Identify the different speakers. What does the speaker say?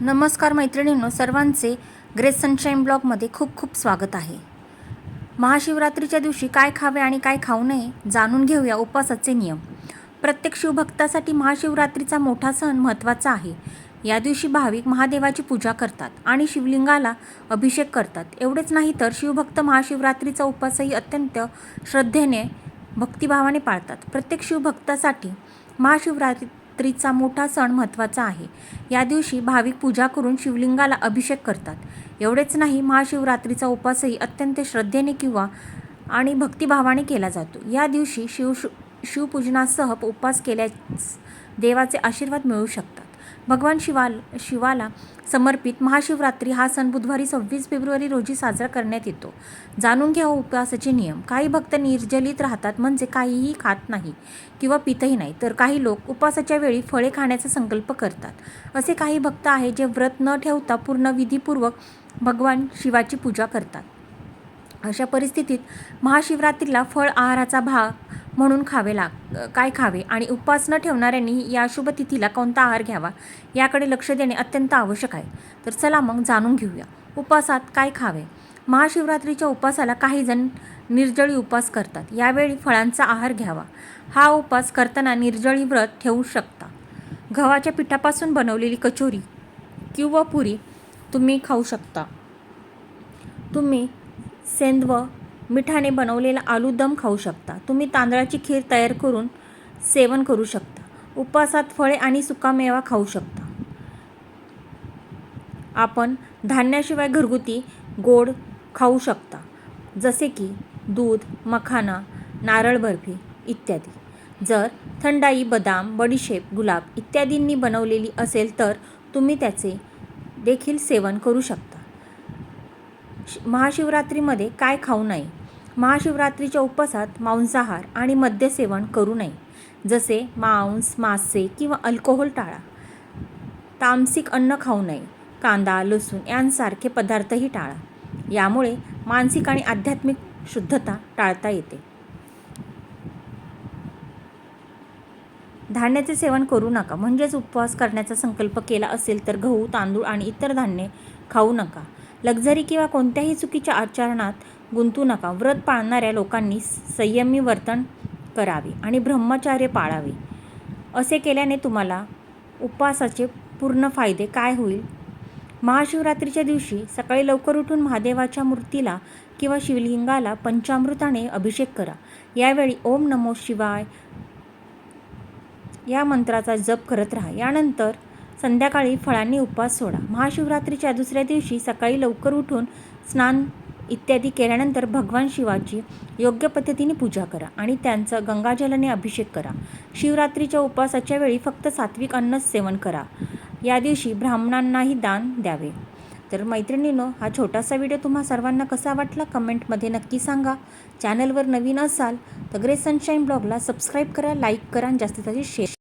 Speaker 1: नमस्कार मैत्रिणींनो सर्वांचे ग्रेस सनशाईन ब्लॉगमध्ये खूप खूप स्वागत आहे. महाशिवरात्रीच्या दिवशी काय खावे आणि काय खाऊ नये जाणून घेऊया उपवासाचे नियम. प्रत्येक शिवभक्तासाठी महाशिवरात्रीचा मोठा सण महत्त्वाचा आहे. या दिवशी भाविक महादेवाची पूजा करतात आणि शिवलिंगाला अभिषेक करतात. एवढेच नाही तर शिवभक्त महाशिवरात्रीचा उपवासही अत्यंत श्रद्धेने भक्तिभावाने पाळतात. प्रत्येक शिवभक्तासाठी महाशिवरात्री नवरात्रीचा मोठा सण महत्त्वाचा आहे. या दिवशी भाविक पूजा करून शिवलिंगाला अभिषेक करतात. एवढेच नाही महाशिवरात्रीचा उपवासही अत्यंत श्रद्धेने किंवा आणि भक्तिभावाने केला जातो. या दिवशी शिव शिवपूजनासह उपवास केल्यास देवाचे आशीर्वाद मिळू शकतात. भगवान शिवा शिवाला समर्पित महाशिवरात्री हा सण बुधवारी सव्वीस फेब्रुवारी रोजी साजरा करण्यात येतो. जाणून घ्या हो उपवासाचे नियम. काही भक्त निर्जलित राहतात म्हणजे काहीही खात नाही किंवा पितही नाही तर काही लोक उपवासाच्या वेळी फळे खाण्याचा संकल्प करतात. असे काही भक्त आहे जे व्रत न ठेवता पूर्ण विधीपूर्वक भगवान शिवाची पूजा करतात. अशा परिस्थितीत महाशिवरात्रीला फळ आहाराचा भाग म्हणून खावे लाग काय खावे? आणि उपवास न ठेवणाऱ्यांनी या शुभ तिथीला कोणता आहार घ्यावा? याकडे लक्ष देणे अत्यंत आवश्यक आहे. तर चला मग जाणून घेऊया. उपवासात काय खावे? महाशिवरात्रीच्या उपवासाला काही जण निर्जळी उपवास करतात. यावेळी फळांचा आहार घ्यावा. हा उपवास करताना निर्जळी व्रत ठेवू शकता. गव्हाच्या पिठापासून बनवलेली कचोरी किंवा पुरी तुम्ही खाऊ शकता. तुम्ही सेंदव मिठाने बनवलेला आलू दम खाऊ शकता. तुम्ही तांदळाची खीर तयार करून सेवन करू शकता. उपवासात फळे आणि सुकामेवा खाऊ शकता. आपण धान्याशिवाय घरगुती गोड खाऊ शकता. जसे की दूध मखाना नारळ बर्फी इत्यादी. जर थंडाई बदाम बडीशेप गुलाब इत्यादींनी बनवलेली असेल तर तुम्ही त्याचे देखील सेवन करू शकता. महाशिवरात्रीमध्ये काय खाऊ नये? महाशिवरात्रीच्या उपवासात मांसाहार आणि मद्यसेवन करू नये. जसे मांस मासे किंवा अल्कोहोल टाळा. तामसिक अन्न खाऊ नये. कांदा लसूण यांसारखे पदार्थही टाळा. यामुळे मानसिक आणि आध्यात्मिक शुद्धता टाळता येते. धान्याचे सेवन करू नका. म्हणजेच उपवास करण्याचा संकल्प केला असेल तर गहू तांदूळ आणि इतर धान्ये खाऊ नका. लक्झरी किंवा कोणत्याही चुकीच्या आचरणात गुंतू नका. व्रत पाळणाऱ्या लोकांनी संयमी वर्तन करावे आणि ब्रह्मचार्य पाळावे. असे केल्याने तुम्हाला उपवासाचे पूर्ण फायदे काय होईल? महाशिवरात्रीच्या दिवशी सकाळी लवकर उठून महादेवाच्या मूर्तीला किंवा शिवलिंगाला पंचामृताने अभिषेक करा. यावेळी ओम नमो शिवाय या मंत्राचा जप करत राहा. यानंतर संध्याकाळी फळांनी उपवास सोडा. महाशिवरात्रीच्या दुसऱ्या दिवशी सकाळी लवकर उठून स्नान इत्यादी केल्यानंतर भगवान शिवाची योग्य पद्धतीने पूजा करा आणि त्यांचं गंगाजलाने अभिषेक करा. शिवरात्रीच्या उपवासाच्या वेळी फक्त सात्विक अन्नच सेवन करा. या दिवशी ब्राह्मणांनाही दान द्यावे. तर मैत्रिणीनो हा छोटासा व्हिडिओ तुम्हा सर्वांना कसा वाटला कमेंटमध्ये नक्की सांगा. चॅनलवर नवीन असाल तर ग्रे सनशाईन ब्लॉगला सबस्क्राईब करा लाईक करा आणि जास्तीत जास्त शेअर